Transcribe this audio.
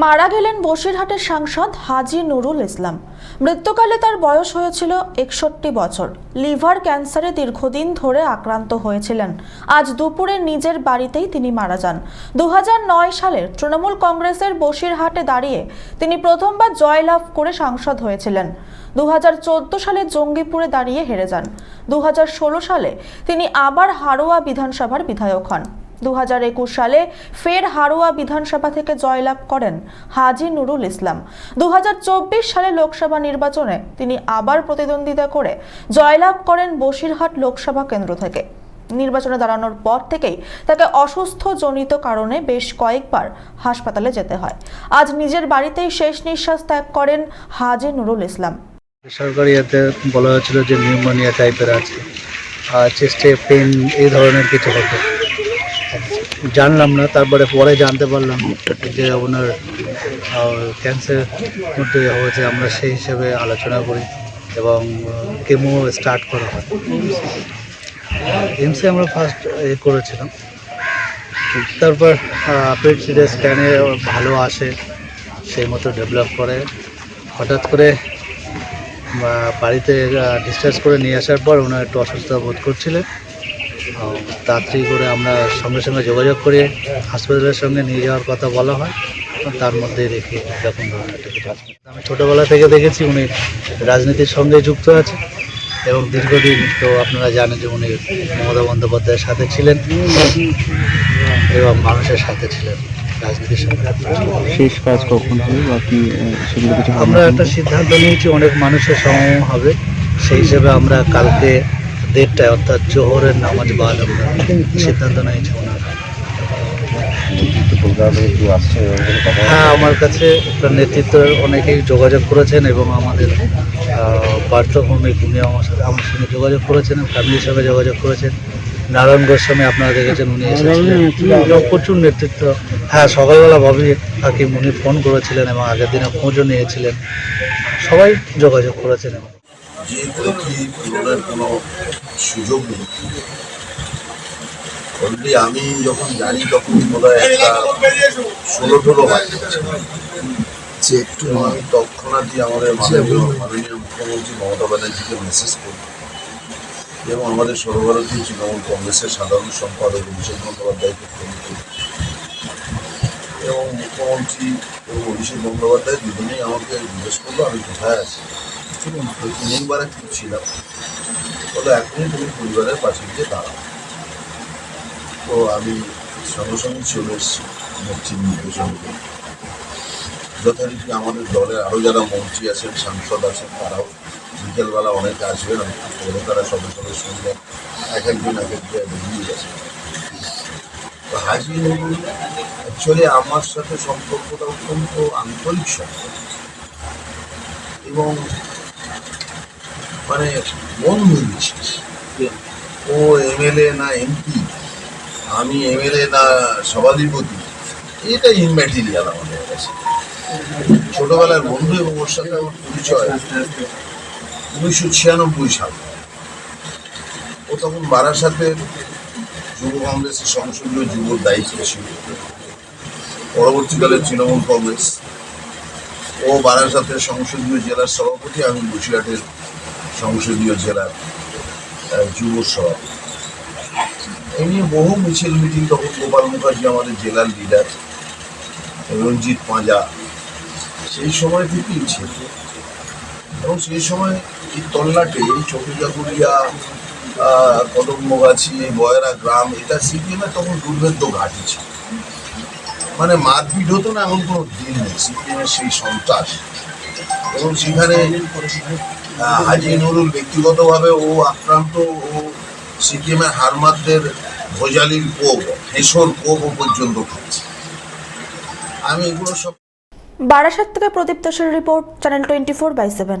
মারা গেলেন বসিরহাটের সাংসদ হাজি নুরুল ইসলাম। মৃত্যুকালে তার বয়স হয়েছিল একষট্টি বছর। লিভার ক্যান্সারে দীর্ঘদিন ধরে আক্রান্ত হয়েছিলেন। আজ দুপুরে নিজের বাড়িতেই তিনি মারা যান। দু সালের তৃণমূল কংগ্রেসের বসিরহাটে দাঁড়িয়ে তিনি প্রথমবার জয়লাভ করে সাংসদ হয়েছিলেন। দু হাজার চোদ্দ সালে জঙ্গিপুরে দাঁড়িয়ে হেরে যান। দু হাজার ষোলো সালে তিনি আবার হারোয়া বিধানসভার বিধায়ক হন। দু সালে ফের হারোয়া বিধানসভা থেকে জয়লাভ করেন হাজি নুরুল ইসলাম। দু সালে লোকসভা নির্বাচনে তিনি আবার প্রতিদ্বন্দ্বিতা করে জয়লাভ করেন বসিরহাট লোকসভা কেন্দ্র থেকে। নির্বাচনে দাঁড়ানোর পর থেকেই তাকে অসুস্থ জনিত কারণে বেশ কয়েকবার হাসপাতালে যেতে হয়। আজ নিজের বাড়িতেই শেষ নিঃশ্বাস ত্যাগ করেন হাজি নুরুল ইসলাম। সরকারি এতে বলা হয়েছিল যে নিউমোনিয়া টাইপের আছে। চেস্টে পেন এই ধরনের কিছু হতো। জানলাম না, তারপরে পরে জানতে পারলাম যে ওনার ক্যান্সার মধ্যে হয়েছে। আমরা সেই হিসেবে আলোচনা করি এবং কেমো স্টার্ট করা হয়। এমসে আমরা ফার্স্ট এ করেছিলাম। তারপর পেট স্ক্যানে ভালো আসে, সেই মতো ডেভেলপ করে। হঠাৎ করে বাড়িতে ডিসচার্জ করে নিয়ে আসার পর ওনার একটু অসুস্থতা বোধ করছিলেন। তাড়াতাড়ি করে আমরা সঙ্গে সঙ্গে যোগাযোগ করে হাসপাতালের সঙ্গে নিয়ে যাওয়ার কথা বলা হয়। তার মধ্যে কিছু আছে। আমি ছোটোবেলা থেকে দেখেছি উনি রাজনীতির সঙ্গে যুক্ত আছে এবং দীর্ঘদিন তো আপনারা জানেন যে উনি মমতা বন্দ্যোপাধ্যায়ের সাথে ছিলেন এবং মানুষের সাথে ছিলেন রাজনীতির সঙ্গে। শেষ কাজ কখন হবে আমরা একটা সিদ্ধান্ত নিয়েছি অনেক মানুষের সমাগম হবে। সেই হিসেবে আমরা কালকে দেড়টায় অর্থাৎ জোহরের নামাজ বাদ আমরা সিদ্ধান্ত নিয়েছি ওনার। হ্যাঁ আমার কাছে একটা নেতৃত্ব অনেকেই যোগাযোগ করেছেন এবং আমাদের বার্তাভূমিক উনি আমার সাথে আমার সঙ্গে যোগাযোগ করেছেন ফ্যামিলির সঙ্গে যোগাযোগ করেছেন। নারায়ণ গোস্বামী আপনারা দেখেছেন উনি এসেছিলেন। এবং প্রচুর নেতৃত্ব। হ্যাঁ সকালবেলা ভাবি হাকিম উনি ফোন করেছিলেন এবং আগের দিনে খোঁজও নিয়েছিলেন। সবাই যোগাযোগ করেছেন এবং যেহেতু কি পুরোনোর কোনো সুযোগ নেই। অলরেডি আমি যখন জানি তখন বোধ হয় একটা ষোলো টোলো যে একটু তৎক্ষণাৎই আমাদের মাননীয় মুখ্যমন্ত্রী মমতা ব্যানার্জিকে মেসেজ করি এবং আমাদের সর্বভারতীয় তৃণমূল কংগ্রেসের সাধারণ সম্পাদক অভিষেক বন্দ্যোপাধ্যায়কে ফোন এবং মুখ্যমন্ত্রী এবং অভিষেক বন্দ্যোপাধ্যায় দুজনেই আমাকে জিজ্ঞেস করল, আমি কোথায় আছি? তিনবার একটু ছিলাম। বলে, এখনই তুমি পরিবারের পাশে গিয়ে দাঁড়াও। তো আমি সঙ্গে সঙ্গে চলে এসেছি মন্ত্রীর নির্দেশনকে যথারীতি আমাদের দলের আরও যারা মন্ত্রী আছেন, সাংসদ আছেন, তারাও বিকেলবেলা অনেকে আসবেন, আমি তারা সঙ্গে সঙ্গে শুনবেন এক একজন এক এক বেরিয়ে গেছে। তো হাজি নবুল অ্যাকচুয়ালি আমার সাথে সম্পর্কটা অত্যন্ত আন্তরিক সম্পর্ক। এবং মানে বন্ধু বিশেষ। ও এমএলএ না এমপি, আমি এমএলএ না সভাধিপতি এটা ইনম্যাটেরিয়াল আমাদের কাছে। ছোটবেলার বন্ধু এবং ওর সাথে আমার পরিচয় উনিশশো ছিয়ানব্বই সাল। ও তখন বারাসাতের যুব কংগ্রেসের সংসদীয় যুব দায়িত্ব ছিল। পরবর্তীকালে তৃণমূল কংগ্রেস। ও বারাসাতের সংসদীয় জেলার সভাপতি, আমি বসিরহাটের সংসদীয় জেলার যুব সভাপতি এই নিয়ে বহু মিছিল, মিটিং তখন গোপাল মুখার্জি আমাদের জেলার লিডার রঞ্জিত পাঁজা। সেই সময় থেকেই ছিল। এবং সেই সময় এই তল্লাটে, এই চটিজাগুড়িয়া কদমগাছি বয়রা গ্রাম, এটা সিপিএমের তখন দুর্ভেদ্য ঘাঁটি ছিল। মানে মারপিট হতো না, এমন কোনো দিন নেই। সিপিএমের সেই সন্ত্রাস এবং সেখানে হাজি নুরুল ব্যক্তিগতভাবে ও আক্রান্ত ও সিকিমের হারমাদদের ভোজালির কোপ হেসর কোপ পর্যন্ত আমি এগুলো সব বারাসাত থেকে প্রদীপ দাসের report channel twenty four by seven